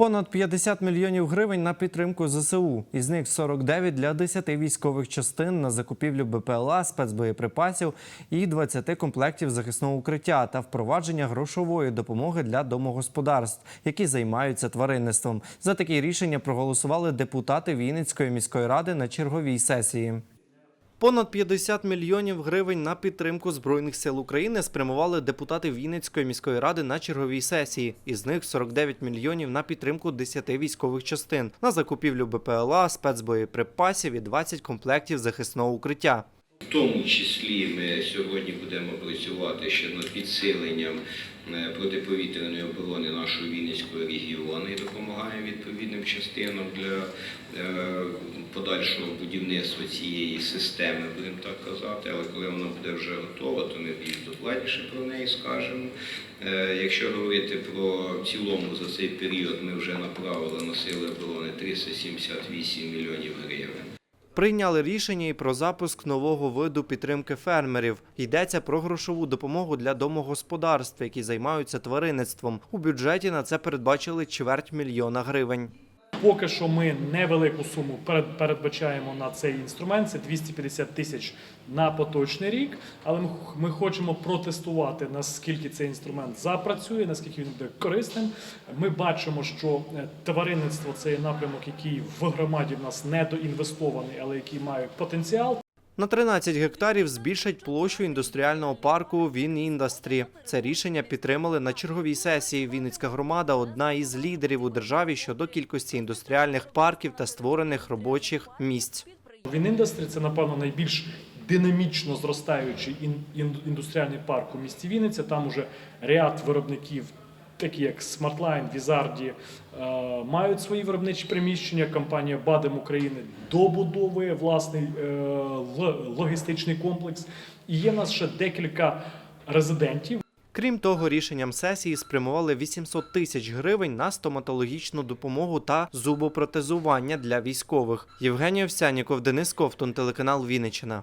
Понад 50 мільйонів гривень на підтримку ЗСУ. Із них 49 для 10 військових частин на закупівлю БПЛА, спецбоєприпасів і 20 комплектів захисного укриття та впровадження грошової допомоги для домогосподарств, які займаються тваринництвом. За такі рішення проголосували депутати Вінницької міської ради на черговій сесії. Понад 50 мільйонів гривень на підтримку збройних сил України спрямували депутати Вінницької міської ради на черговій сесії. Із них 49 мільйонів на підтримку 10 військових частин, на закупівлю БПЛА, спецбоєприпасів і 20 комплектів захисного укриття. В тому числі ми сьогодні будемо працювати ще над підсиленням е, протиповітряної оборони нашого Вінницького регіону і допомагаємо відповідним частинам для е, подальшого будівництва цієї системи, будемо так казати. Але коли вона буде вже готова, то ми більш докладніше про неї скажемо. Е, Якщо говорити про в цілому за цей період, ми вже направили на сили оборони 378 мільйонів гривень. Прийняли рішення і про запуск нового виду підтримки фермерів. Йдеться про грошову допомогу для домогосподарств, які займаються тваринництвом. У бюджеті на це передбачили чверть мільйона гривень. Поки що ми невелику суму перед- передбачаємо на цей інструмент. Це 250 тисяч на поточний рік. Але ми, хочемо протестувати, наскільки цей інструмент запрацює, наскільки він буде корисним. Ми бачимо, що е, тваринництво це напрямок, який в громаді в нас недоінвестований, але який має потенціал. На 13 гектарів збільшать площу індустріального парку Він Індастрі. Це рішення підтримали на черговій сесії. Вінницька громада одна із лідерів у державі щодо кількості індустріальних парків та створених робочих місць. Він індустрі це напевно найбільш динамічно зростаючий ін- ін- індустріальний парк у місті Вінниця. Там уже ряд виробників, такі як Smartline, Візарді, е, мають свої виробничі приміщення. Компанія Бадем України добудовує власний е, логістичний комплекс. І є в нас ще декілька резидентів. Крім того, рішенням сесії спрямували 800 тисяч гривень на стоматологічну допомогу та зубопротезування для військових. Євгеній Овсяніков, Денис Ковтун, телеканал Вінниччина.